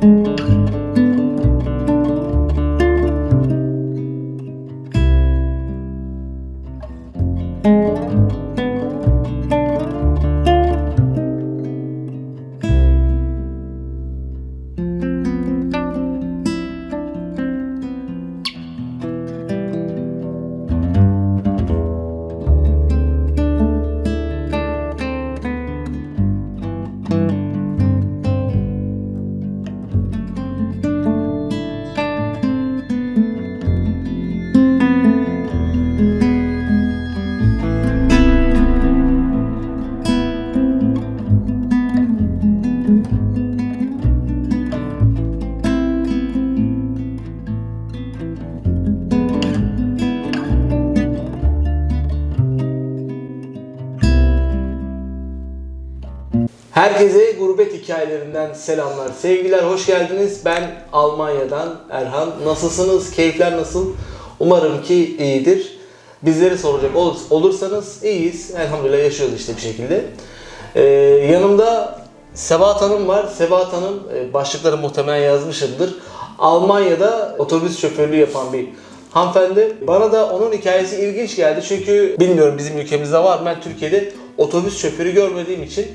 Herkese hikayelerinden selamlar. Sevgiler, hoş geldiniz. Ben Almanya'dan Erhan. Nasılsınız? Keyifler nasıl? Umarım ki iyidir. Bizleri soracak ol- olursanız iyiyiz. Elhamdülillah yaşıyoruz işte bir şekilde. Ee, yanımda Sebahat Hanım var. Sebahat Hanım e, başlıkları muhtemelen yazmışımdır. Almanya'da otobüs şoförlüğü yapan bir hanımefendi. Bana da onun hikayesi ilginç geldi. Çünkü bilmiyorum bizim ülkemizde var mı? Ben Türkiye'de otobüs şoförü görmediğim için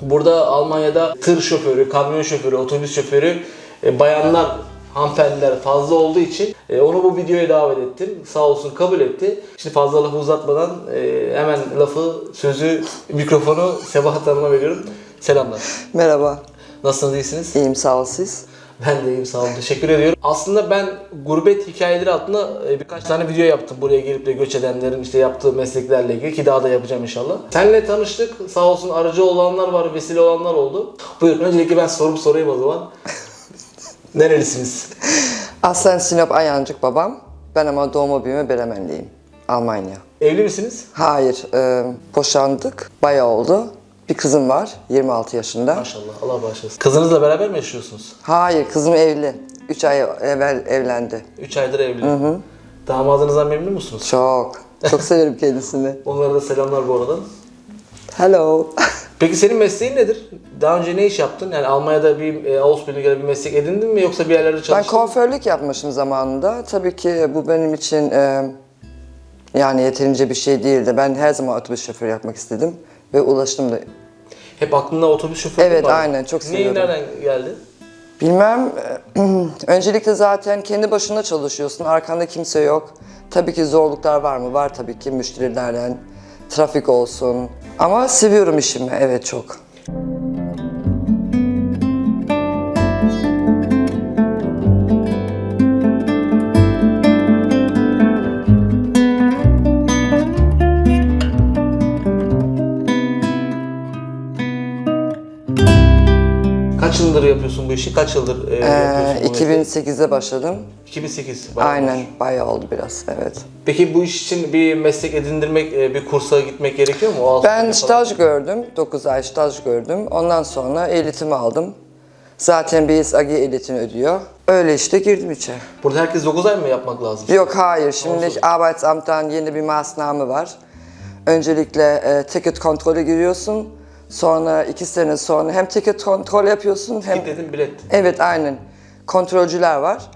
Burada Almanya'da tır şoförü, kamyon şoförü, otobüs şoförü, e, bayanlar, hanımefendiler fazla olduğu için e, onu bu videoya davet ettim. Sağ olsun kabul etti. Şimdi fazla lafı uzatmadan e, hemen lafı, sözü, mikrofonu Sebahat Hanım'a veriyorum. Selamlar. Merhaba, Nasılsınız, iyisiniz? iyiyim sağ ol siz. Ben de iyiyim, sağ olun. Teşekkür ediyorum. Aslında ben gurbet hikayeleri adına e, birkaç tane video yaptım. Buraya gelip de göç edenlerin işte yaptığı mesleklerle ilgili ki daha da yapacağım inşallah. Seninle tanıştık. Sağ olsun aracı olanlar var, vesile olanlar oldu. Buyurun öncelikle ben sorumu sorayım o zaman. Nerelisiniz? Aslen Sinop Ayancık babam. Ben ama doğma büyüme Bremenliyim. Almanya. Evli misiniz? Hayır, e, boşandık. Bayağı oldu. Bir kızım var, 26 yaşında. Maşallah. Allah bağışlasın. Kızınızla beraber mi yaşıyorsunuz? Hayır, kızım evli. 3 ay evvel evlendi. 3 aydır evli. Damadınızdan memnun musunuz? Çok, çok severim kendisini. Onlara da selamlar bu arada. Hello. Peki senin mesleğin nedir? Daha önce ne iş yaptın? Yani Almanya'da bir e, Ausbildung'a göre bir meslek edindin mi yoksa bir yerlerde ben çalıştın? kuaförlük yapmışım zamanında. Tabii ki bu benim için e, yani yeterince bir şey değildi. Ben her zaman otobüs şoförü yapmak istedim. Ve ulaştım da Hep aklında otobüs şoförü Evet, var. aynen, çok Neyi seviyordum. nereden geldi? Bilmem. Öncelikle zaten kendi başına çalışıyorsun. Arkanda kimse yok. Tabii ki zorluklar var mı? Var tabii ki müşterilerden. Trafik olsun. Ama seviyorum işimi. Evet çok. Yapıyorsun bu işi? Kaç yıldır e, Ee, yapıyorsun bu mesleği? 2008'de başladım. 2008. bayağı Aynen. olmuş. Bayağı oldu biraz. Evet. Peki bu iş için bir meslek edindirmek, e, bir kursa gitmek gerekiyor mu? O Ben falan. staj gördüm. 9 ay staj gördüm. Ondan sonra eğitimi aldım. Zaten BSAG eğitim ödüyor. Öyle işte girdim içeri. Burada herkes 9 ay mı yapmak lazım? Yok hayır. Şimdi Arbeitsamt'tan yeni bir maßnahme var. Öncelikle e, ticket kontrolü giriyorsun. Sonra iki sene sonra hem ticket kontrol yapıyorsun hem... Git dedim bilet. Evet aynen. Kontrolcüler var.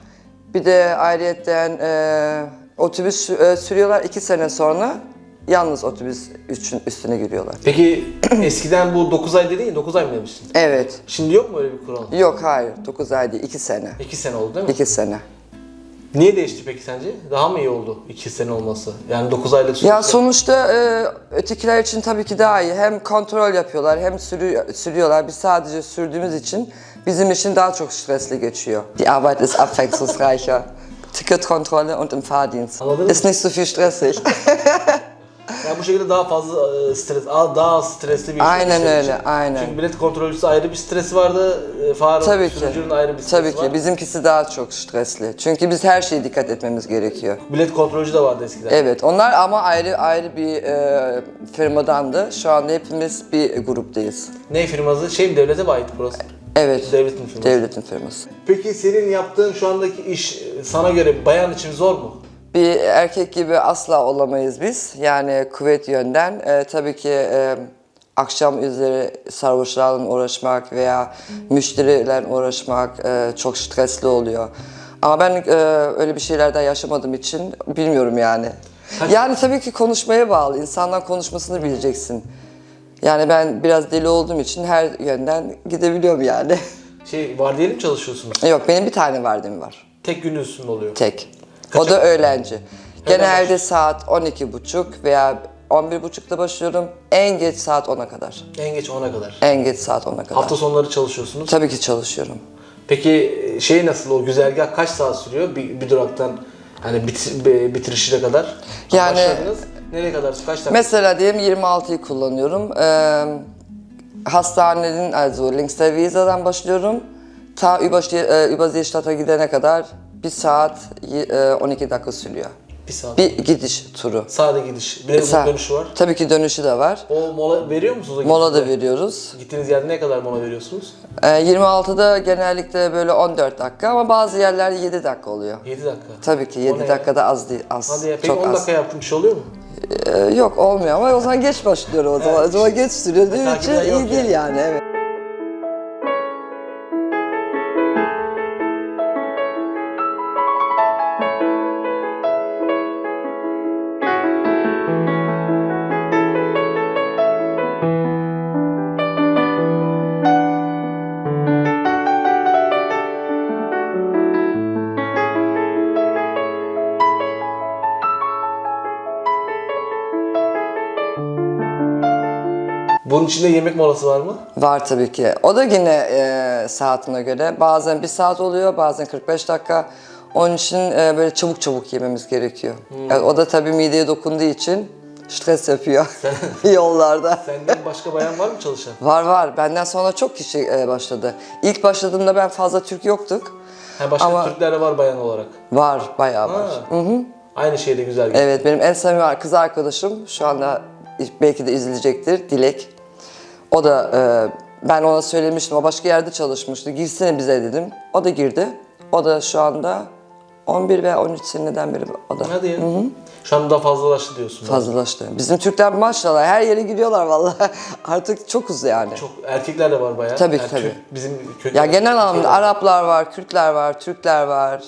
Bir de ayrıyetten e, otobüs e, sürüyorlar iki sene sonra. Yalnız otobüs üçün üstüne giriyorlar. Peki eskiden bu 9 ay dedin ya 9 ay mı demiştin? Evet. Şimdi yok mu öyle bir kural? Yok hayır. 9 ay değil. 2 sene. 2 sene oldu değil mi? 2 sene. Niye değişti peki sence? Daha mı iyi oldu 2 sene olması? Yani 9 aylık süreçte. Ya sonuçta e, ötekiler için tabii ki daha iyi. Hem kontrol yapıyorlar hem sürü, sürüyorlar. Biz sadece sürdüğümüz için bizim için daha çok stresli geçiyor. Die Arbeit ist abwechslungsreicher. Ticketkontrolle und im Fahrdienst. Anladın mı? Ist nicht so viel stressig. Yani bu şekilde daha fazla e, stres, daha az stresli bir iş Aynen senin öyle, için. aynen. Çünkü bilet kontrolcüsü ayrı bir stresi vardı, e, far Tabii ki. sürücünün ayrı bir stresi Tabii var. ki. Bizimkisi daha çok stresli. Çünkü biz her şeye dikkat etmemiz gerekiyor. Bilet kontrolcü de vardı eskiden. Evet, onlar ama ayrı ayrı bir e, firmadandı. Şu anda hepimiz bir gruptayız. Ne firması? Şey mi devlete mi ait burası? Evet, Devletin firması. devletin firması. Peki senin yaptığın şu andaki iş e, sana göre bayan için zor mu? Bir erkek gibi asla olamayız biz. Yani kuvvet yönden. E, tabii ki e, akşam üzeri sarhoşlarla uğraşmak veya müşterilerle uğraşmak e, çok stresli oluyor. Ama ben e, öyle bir şeylerden yaşamadığım için bilmiyorum yani. Yani tabii ki konuşmaya bağlı. İnsanlar konuşmasını bileceksin. Yani ben biraz deli olduğum için her yönden gidebiliyorum yani. Şey vardiyalı mı çalışıyorsunuz? Yok benim bir tane vardım var. Tek gündüz mü oluyor? Tek. O da öğlenci. Genelde saat 12.30 veya 11.30'da başlıyorum. En geç saat 10'a kadar. En geç 10'a kadar. En geç saat 10'a kadar. Hafta sonları çalışıyorsunuz. Tabii ki çalışıyorum. Peki şey nasıl o güzergah kaç saat sürüyor bir, bir duraktan hani bit, bi- bitirişine kadar? Yani- Başladınız. Nereye kadar? Kaç dakika? Mesela diyelim 26'yı kullanıyorum. Ee, hastanenin also Linkster Visa'dan başlıyorum. Ta Überste- e, Überseestadt'a gidene kadar bir saat e, 12 dakika sürüyor. bir saat. Bir gidiş turu. Sade gidiş. Bir de Sa- dönüşü var. Tabii ki dönüşü de var. O mola veriyor musunuz? Mola da veriyoruz. Gittiğiniz yerde ne kadar mola veriyorsunuz? Ee, 26'da genellikle böyle 14 dakika ama bazı yerlerde 7 dakika oluyor. 7 dakika. Tabii ki O 7 ne ya? dakikada az değil, az. Hadi ya. Peki çok 10 az. dakika yaptığım bir şey oluyor mu? Ee, yok olmuyor ama o zaman geç başlıyor o zaman. O zaman geç sürüyor değil Takip için iyi değil yani evet. Bunun içinde yemek molası var mı? Var tabii ki. O da yine e, saatine göre. Bazen bir saat oluyor, bazen 45 dakika. Onun için e, böyle çabuk çabuk yememiz gerekiyor. Hmm. Yani o da tabii mideye dokunduğu için stres yapıyor yollarda. Senden başka bayan var mı çalışan? Var var. Benden sonra çok kişi e, başladı. İlk başladığımda ben fazla Türk yoktuk. Ha, başka Ama- Türkler de var bayan olarak. Var, bayağı var. Ha. Aynı şeyde güzel. Evet, benim en samimi kız arkadaşım şu anda belki de izleyecektir, Dilek. O da, e, ben ona söylemiştim, o başka yerde çalışmıştı. Girsene bize dedim. O da girdi. O da şu anda 11 veya 13 seneden beri o da Hadi ya. Şu anda daha fazlalaştı diyorsun. fazlalaştı. Bizim Türkler maşallah her yere gidiyorlar vallahi. Artık çokuz yani. Çok erkekler de var bayağı. Tabii Yani tabii. Türk- bizim köken. Ya genel anlamda Araplar var, Kürtler var, Türkler var.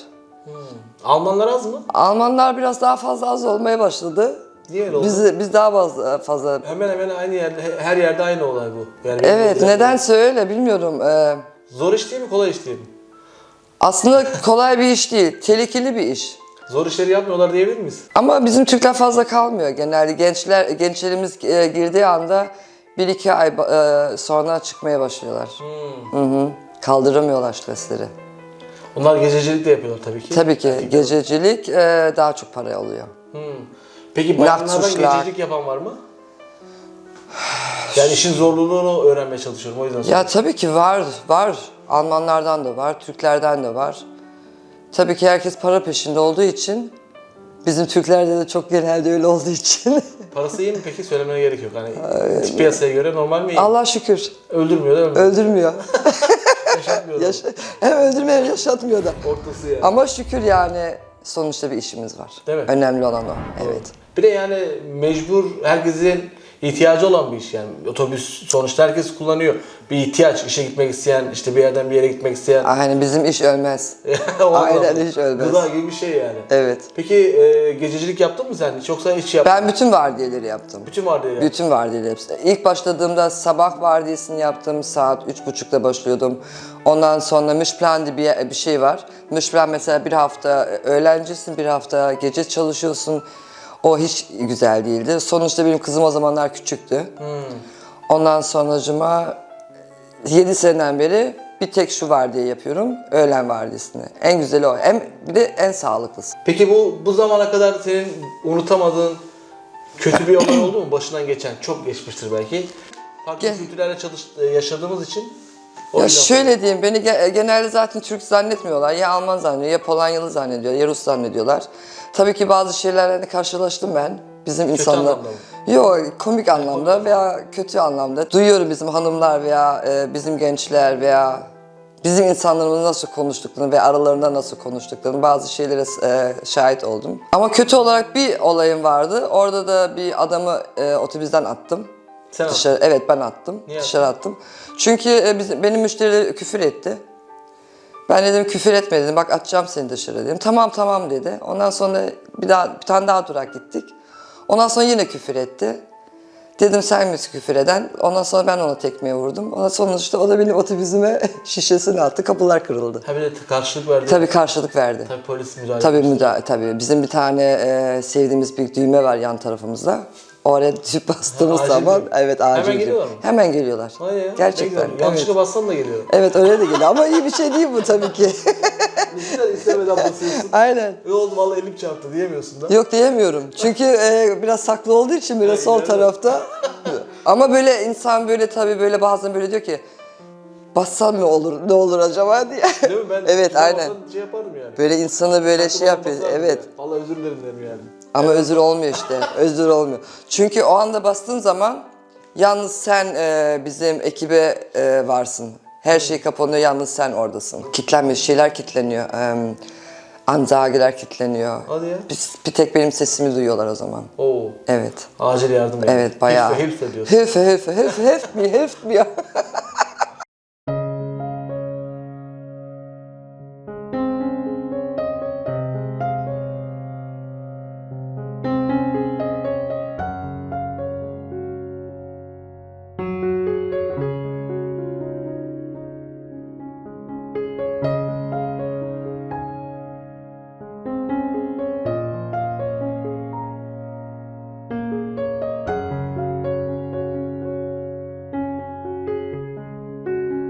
Almanlar az mı? Almanlar biraz daha fazla az olmaya başladı. Niye öyle oldu? Biz, biz daha fazla, fazla Hemen hemen aynı yerde, he- her yerde aynı olay bu. Yani Evet, nedense öyle bilmiyorum. Ee, Zor iş değil mi, kolay iş değil mi? aslında kolay bir iş değil, tehlikeli bir iş. Zor işleri yapmıyorlar diyebilir miyiz? Ama bizim Türkler fazla kalmıyor genelde. Gençler, gençlerimiz e, girdiği anda bir iki ay e, sonra çıkmaya başlıyorlar. Hı hı. Kaldıramıyorlar stresleri. Onlar gececilik de yapıyorlar tabii ki. Tabii ki gececilik e, daha çok para alıyor. Hmm. Peki bayanlardan Nachtzuschlag. gececilik yapan var mı? Yani işin zorluğunu öğrenmeye çalışıyorum o yüzden soruyorum. Ya tabii ki var, var. Almanlardan da var, Türklerden de var. Tabii ki herkes para peşinde olduğu için, bizim Türklerde de çok genelde öyle olduğu için. Parası iyi mi peki? Söylemene gerek yok. Hani piyasaya göre normal mi iyi? Allah şükür Öldürmüyor değil mi? öldürmüyor. Yaşatmıyor. da. Yaşa- hem öldürmüyor hem yaşatmıyor da. Ortası yani. Ama şükür yani sonuçta bir işimiz var. Değil mi? Önemli olan o. Evet. Bir de yani mecbur herkesin ihtiyacı olan bir iş yani. Otobüs sonuçta herkes kullanıyor. Bir ihtiyaç, işe gitmek isteyen, işte bir yerden bir yere gitmek isteyen. Hani bizim iş ölmez. Aynen, hiç ölmez. Gıda gibi bir şey yani. Evet. Peki e, gececilik yaptın mı sen hiç yoksa hiç yapmadın? Ben bütün vardiyaları yaptım. Bütün vardı yani. Bütün vardiyaları hepsi. İlk başladığımda sabah vardiyasını yaptım. Saat üç buçukta başlıyordum. Ondan sonra müşplan diye bir, bir şey var. Müşplan mesela bir hafta öğlencisin, bir hafta gece çalışıyorsun. O hiç güzel değildi. Sonuçta benim kızım o zamanlar küçüktü. Ondan sonracıma 7 seneden beri bir tek şu vardiya yapıyorum. Öğlen vardiyasını. En güzeli o. En, bir de en sağlıklısı. Peki bu bu zamana kadar senin unutamadığın kötü bir olay oldu mu başından geçen? Çok geçmiştir belki. Farklı kültürlerle çalış, e, yaşadığımız için. O Ya şöyle diyeyim, beni ge- genelde zaten Türk zannetmiyorlar. Ya Alman zannediyor, ya Polonyalı zannediyor, ya Rus zannediyorlar. Tabii ki bazı şeylerle karşılaştım ben. Bizim insanlar... anlamda mı? Yok, komik anlamda veya kötü anlamda. Duyuyorum bizim hanımlar veya e, bizim gençler veya bizim insanlarımız nasıl konuştuklarını ve aralarında nasıl konuştuklarını bazı şeylere e, şahit oldum. Ama kötü olarak bir olayım vardı. Orada da bir adamı e, otobüsten attım. Sen dışarı. Evet ben attım. Niye dışarı attım. Çünkü e, bizim, benim müşteri küfür etti. Ben dedim küfür etme dedim. Bak atacağım seni dışarı dedim. Tamam tamam dedi. Ondan sonra bir daha bir tane daha durak gittik. Ondan sonra yine küfür etti. Dedim sen misin küfür eden? Ondan sonra ben ona tekmeye vurdum. Ondan sonra işte o da benim otobüsüme şişesini attı. Kapılar kırıldı. Ha bir de karşılık verdi. Tabii karşılık verdi. Tabii polis müdahale Tabii müdahale, tabii. Bizim bir tane e, sevdiğimiz bir düğme var yan tarafımızda. Oraya tüp bastığımız acil zaman mi? evet Hemen acil. geliyorlar mı? Hemen geliyorlar. Vay ya, Gerçekten. Evet. Yanlışlıkla bassan da geliyor. evet öyle de geliyor ama iyi bir şey değil bu tabii ki. Bizden istemeden basıyorsun. Aynen. Ne oldu vallahi elim çarptı diyemiyorsun da. Yok diyemiyorum. Çünkü e, biraz saklı olduğu için böyle sol tarafta. Ama böyle insan böyle tabii böyle bazen böyle diyor ki bassam mı olur ne olur acaba diye. Değil mi? Ben evet bir aynen. olsan Şey yaparım yani. Böyle insanı böyle şey yapıyor. Basarım Evet. yani. Vallahi özür dilerim derim yani. Ama özür olmuyor işte. Özür olmuyor. Çünkü o anda bastığın zaman yalnız sen e, bizim ekibe e, varsın. Her şey kapanıyor yalnız sen oradasın. Kitlenme şeyler kitleniyor. E, anzageler kitleniyor. Hadi ya. Bir, bir tek benim sesimi duyuyorlar o zaman. Oo. Evet. Acil yardım yani. Evet bayağı. Hilfe hilfe diyorsun. Hilfe hilfe hilfe hilfe mi hilfe mi.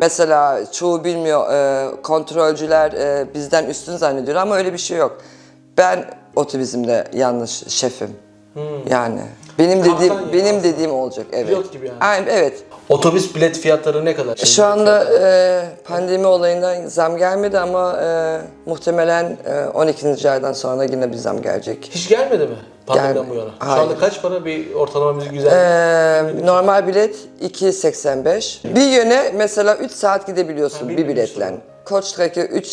Mesela çoğu bilmiyor, e, kontrolcüler e, bizden üstün zannediyor ama öyle bir şey yok. Ben otobüsümde yanlış şefim. Yani benim Kaptan dediğim yani benim aslında. dediğim olacak evet. Pilot gibi yani. Aynen evet. Otobüs bilet fiyatları ne kadar? Şu anda e, pandemi olayından zam gelmedi ama e, muhtemelen e, 12. aydan sonra yine bir zam gelecek. Hiç gelmedi mi? Pandemiden Gelmedi. bu yana. Şu Hayır. anda kaç para bir ortalama müzik güzel? E, normal bilet 2.85. Bir yöne mesela 3 saat gidebiliyorsun Ha, bir bir biletle. minibüs Koç'taki 3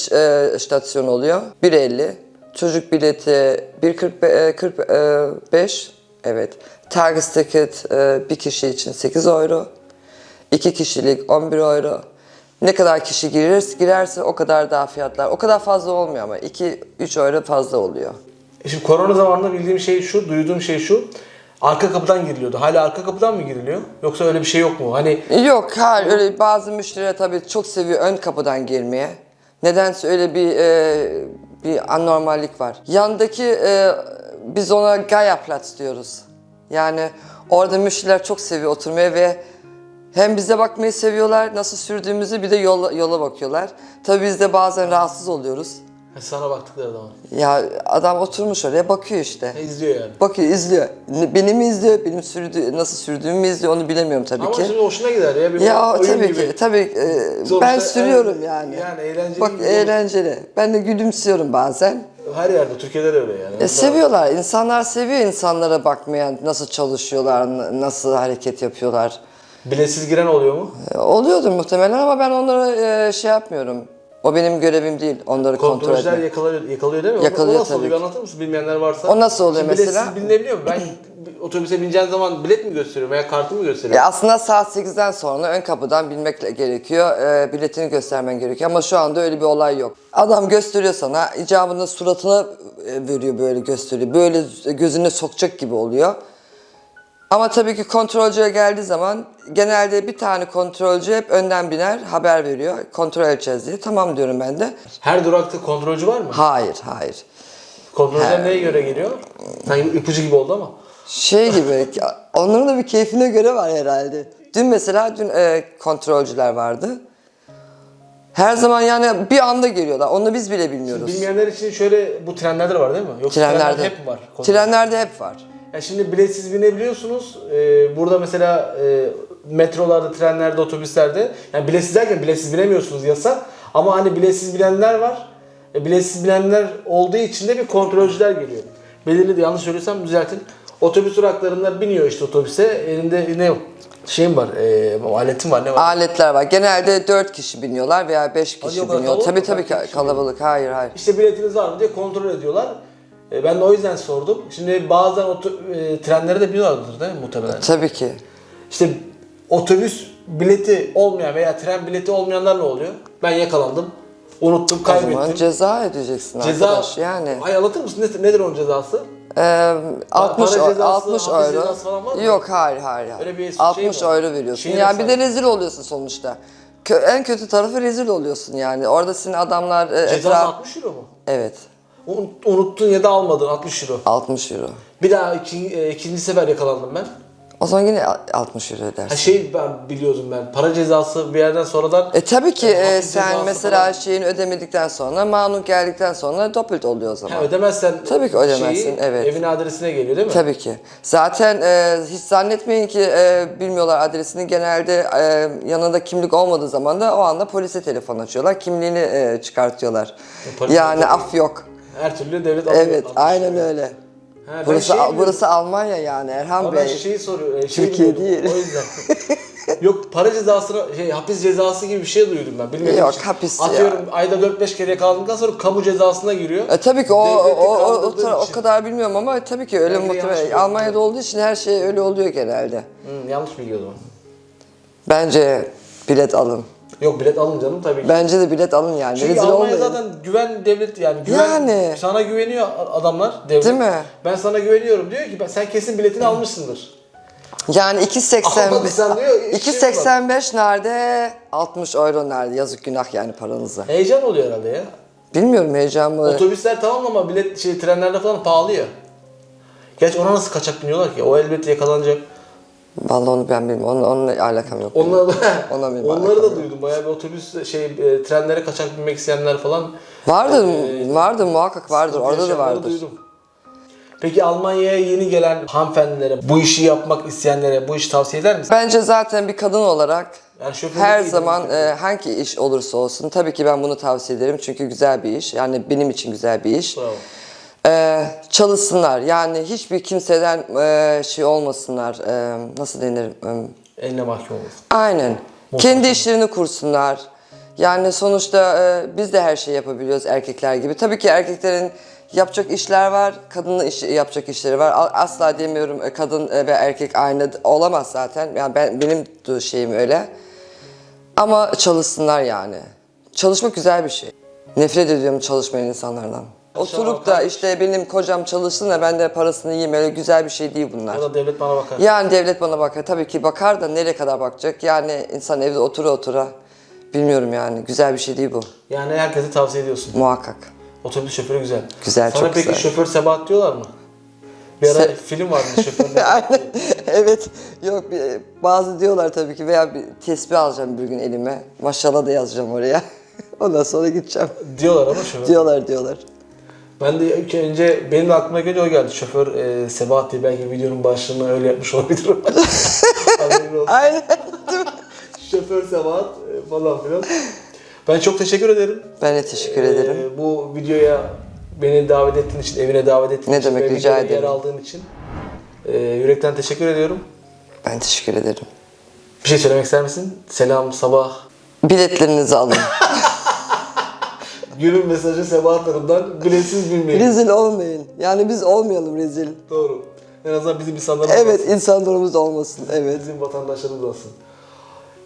istasyon oluyor. 1.50. Çocuk bileti 1.45. Evet. Target ticket e, bir kişi için 8 euro. 2 kişilik 11 euro. Ne kadar kişi girerse, girerse o kadar daha fiyatlar. O kadar fazla olmuyor ama 2-3 euro fazla oluyor. E Şimdi korona zamanında bildiğim şey şu, duyduğum şey şu. Arka kapıdan giriliyordu. Hala arka kapıdan mı giriliyor? Yoksa öyle bir şey yok mu? Hani Yok hayır öyle bazı müşteriler tabii çok seviyor ön kapıdan girmeye. Nedense öyle bir e, bir anormallik var. Yandaki e, biz ona Gayaplatz diyoruz. Yani orada müşteriler çok seviyor oturmaya ve hem bize bakmayı seviyorlar, nasıl sürdüğümüzü bir de yola, yola bakıyorlar. Tabii biz de bazen rahatsız oluyoruz. Sana baktıkları zaman. Ya adam oturmuş oraya bakıyor işte. Ne izliyor yani? Bakıyor, izliyor. Ne- Beni mi izliyor, benim sürdüğü, nasıl sürdüğümü mü izliyor onu bilemiyorum tabii Ama ki. şimdi hoşuna gider ya. Bir Ya oyun tabii gibi. ki, tabii e, Sonuçta ben sürüyorum yani. yani eğlenceli Bak olur. eğlenceli. Ben de gülümsüyorum bazen. Her yerde, Türkiye'de de öyle yani. E, seviyorlar, insanlar seviyor insanlara bakmaya, nasıl çalışıyorlar, n- nasıl hareket yapıyorlar. Biletsiz giren oluyor mu? E, oluyordur muhtemelen ama ben onlara e, şey yapmıyorum. O benim görevim değil, onları kontrol Kontrolcüler etmek. yakalıyor, yakalıyor değil mi? Yakalıyor o nasıl tabii oluyor? ki. Anlatır mısın bilmeyenler varsa? O nasıl oluyor Şimdi mesela? Biletsiz bilinebiliyor mu? Ben otobüse bineceğim zaman bilet mi gösteriyor veya kartı mı? E, aslında saat 8'den sonra ön kapıdan bilmek gerekiyor. E, biletini göstermen gerekiyor ama şu anda öyle bir olay yok. Adam gösteriyor sana, icabını suratına e, veriyor böyle gösteriyor. Böyle gözüne sokacak gibi oluyor. Ama tabii ki kontrolcüye geldiği zaman genelde bir tane kontrolcü hep önden biner, haber veriyor. Kontrol edeceğiz diye. Tamam diyorum ben de. Her durakta kontrolcü var mı? Hayır, hayır. Kontrolcüler neye göre geliyor? Sanki ipucu gibi oldu ama. Şey gibi, onların da bir keyfine göre var herhalde. Dün mesela dün e, kontrolcüler vardı. Her zaman yani bir anda geliyorlar. Onu biz bile bilmiyoruz. Bilmeyenler için şöyle bu trenlerde de var değil mi? Yoksa trenlerde Trenlerde. hep var. kontrol? Trenlerde hep var. Ya şimdi biletsiz binebiliyorsunuz. Ee, burada mesela e, metrolarda, trenlerde, otobüslerde yani biletsiz derken biletsiz binemiyorsunuz yasak. Ama hani biletsiz bilenler var. E, biletsiz bilenler olduğu için de bir kontrolcüler geliyor. Belirli de yanlış söylüyorsam düzeltin. Otobüs duraklarında biniyor işte otobüse. Elinde ne şeyim var, e, aletim var ne var? Aletler var. Genelde 4 kişi biniyorlar veya 5 Hadi kişi kadar biniyor. kalabalık Tabii mı? tabii kalabalık. Hayır hayır. İşte biletiniz var mı diye kontrol ediyorlar. E, ben de o yüzden sordum. Şimdi bazen oto, e, trenlere de biniyorlardır değil mi muhtemelen? Tabii ki. İşte otobüs bileti olmayan veya tren bileti olmayanlar ne oluyor? Ben yakalandım. Unuttum, O zaman kaybettim. ceza ödeyeceksin Ceza arkadaş yani. Ay anlatır mısın? Ne- Nedir onun cezası? Ee, 60 para cezası, 60 hapis euro. cezası falan var mı? Yok hayır hayır. hayır. Öyle bir şey 60 mi var? euro veriyorsun. Şeyi yani bir de rezil oluyorsun sonuçta. Kö- en kötü tarafı rezil oluyorsun yani. Orada senin adamlar e, Cezası etraf... 60 euro mu? Evet. Un- Unuttun ya da almadın 60 euro. 60 euro. Bir daha iki, e, ikinci sefer yakalandım ben. O zaman yine 60 euro Ha ödersin. şey ben biliyordum ben. Para cezası bir yerden sonradan E tabii ki e, sen mesela falan. şeyini ödemedikten sonra, manuk geldikten sonra doppelt oluyor o zaman. ha, ödemezsen Tabii ki ödemezsin, şeyi, evet. evin adresine geliyor değil mi? Tabii ki. Zaten e, hiç zannetmeyin ki e, bilmiyorlar adresini. Genelde e, yanında kimlik olmadığı zaman da o anda polise telefon açıyorlar. Kimliğini e, çıkartıyorlar. polis- Yani af yok. Her türlü devlet alıyor. Evet, 60 aynen euro. öyle. Ha, Burası şey biliyordum. burası Almanya yani Erhan Ama ben Bey. şeyi soruyor. e, Şey Türkiye biliyordum, değil. O yüzden. Yok para cezasını şey hapis cezası gibi bir şey duydum ben. Bilmiyorum. Yok, için. hapis Atıyorum ayda 4-5 kere yakalandıktan sonra kamu cezasına giriyor. E, tabii ki o Devleti o, o, o, o, kadar bilmiyorum ama tabii ki öyle muhtemelen. Almanya'da olduğu için her şey öyle oluyor genelde. Hı, yanlış zaman. Bence bilet alın. Yok bilet alın canım tabii ki. Bence de bilet alın yani. Çünkü Rezil Almanya olmayın. zaten güven devlet yani güven Yani. sana güveniyor adamlar devlet. Değil mi? Ben sana güveniyorum diyor ki ben sen kesin biletini almışsındır. Yani 2.80 Almadıysan diyor, işim 2.85 nerede? 60 euro nerede? Yazık günah yani paranıza. Heyecan oluyor herhalde ya. Bilmiyorum heyecan mı? Otobüsler tamam ama bilet şey trenlerde falan pahalı ya. Gerçi ona nasıl kaçak biniyorlar ki? O elbette yakalanacak. Vallahi onu ben bilmiyorum. Onunla, onunla alakam yok. Onları da, Ona benim onları alakam da yok. duydum. Bayağı bir otobüs şey e, trenlere kaçak binmek isteyenler falan. Vardır, Ee, vardır muhakkak vardır. Orada da yaşayanları vardır. Duydum. Peki Almanya'ya yeni gelen hanımefendilere, bu işi yapmak isteyenlere bu işi tavsiye eder misin? Bence zaten bir kadın olarak Yani şoförlük her zaman e, hangi iş olursa olsun tabii ki ben bunu tavsiye ederim. Çünkü güzel bir iş. Yani benim için güzel bir iş. Bravo. Çalışsınlar. Yani hiçbir kimseden e, şey olmasınlar. e, nasıl denir? E, Eline mahkum olmasın. Aynen. Kendi işlerini kursunlar. Yani sonuçta e, biz de her şeyi yapabiliyoruz erkekler gibi. Tabii ki erkeklerin yapacak işler var, kadının iş, yapacak işleri var. Asla demiyorum e, kadın e, ve erkek aynı olamaz zaten. Yani ben benim şeyim öyle. Ama çalışsınlar yani. Çalışmak güzel bir şey. Nefret ediyorum çalışmayan insanlardan. Oturup da işte benim kocam çalışsın da ben de parasını yiyeyim öyle güzel bir şey değil bunlar. Ya da devlet bana bakar. Yani devlet bana bakar. Tabii ki bakar da nereye kadar bakacak? Yani insan evde otura otura. Bilmiyorum yani. Güzel bir şey değil bu. Yani herkese tavsiye ediyorsun. Muhakkak. Otobüs şoförü güzel. Güzel, Sana çok peki güzel. şoför sebat diyorlar mı? Bir ara Se- film vardı şoför. Aynen. evet. Yok bir- bazı diyorlar tabii ki veya bir tesbih alacağım bir gün elime. Maşallah da yazacağım oraya. Ondan sonra gideceğim. diyorlar ama şoför. Diyorlar diyorlar. Ben de ilk önce benim de aklıma geldi o geldi. Şoför e, Sebahat diye belki videonun başlığını öyle yapmış olabilirim. Haberin olsun. Aynen. Şoför Sebahat e, falan filan. Ben çok teşekkür ederim. Ben de teşekkür ederim. Ee, bu videoya beni davet ettiğin için, evine davet ettiğin Ne için demek, ve rica videoda yer ederim. aldığın için e, yürekten teşekkür ediyorum. Ben teşekkür ederim. Bir şey söylemek ister misin? Selam, sabah. Biletlerinizi alın. Günün mesajı Sebahat Hanım'dan biletsiz bilmeyin. rezil olmayın. Yani biz olmayalım rezil. Doğru. En azından bizim insanlarımız Evet olsun. insanlarımız olmasın. Evet. Bizim vatandaşlarımız olsun.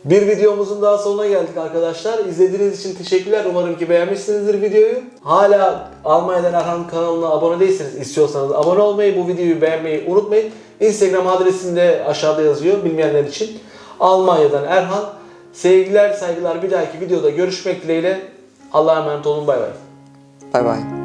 Bir videomuzun daha sonuna geldik arkadaşlar. İzlediğiniz için teşekkürler. Umarım ki beğenmişsinizdir videoyu. Hala Almanya'dan Erhan kanalına abone değilseniz istiyorsanız abone olmayı, bu videoyu beğenmeyi unutmayın. Instagram adresini de aşağıda yazıyor bilmeyenler için. Almanya'dan Erhan. Sevgiler, saygılar. Bir dahaki videoda görüşmek dileğiyle. Allah'a emanet olun. Bay bay. Bay bay.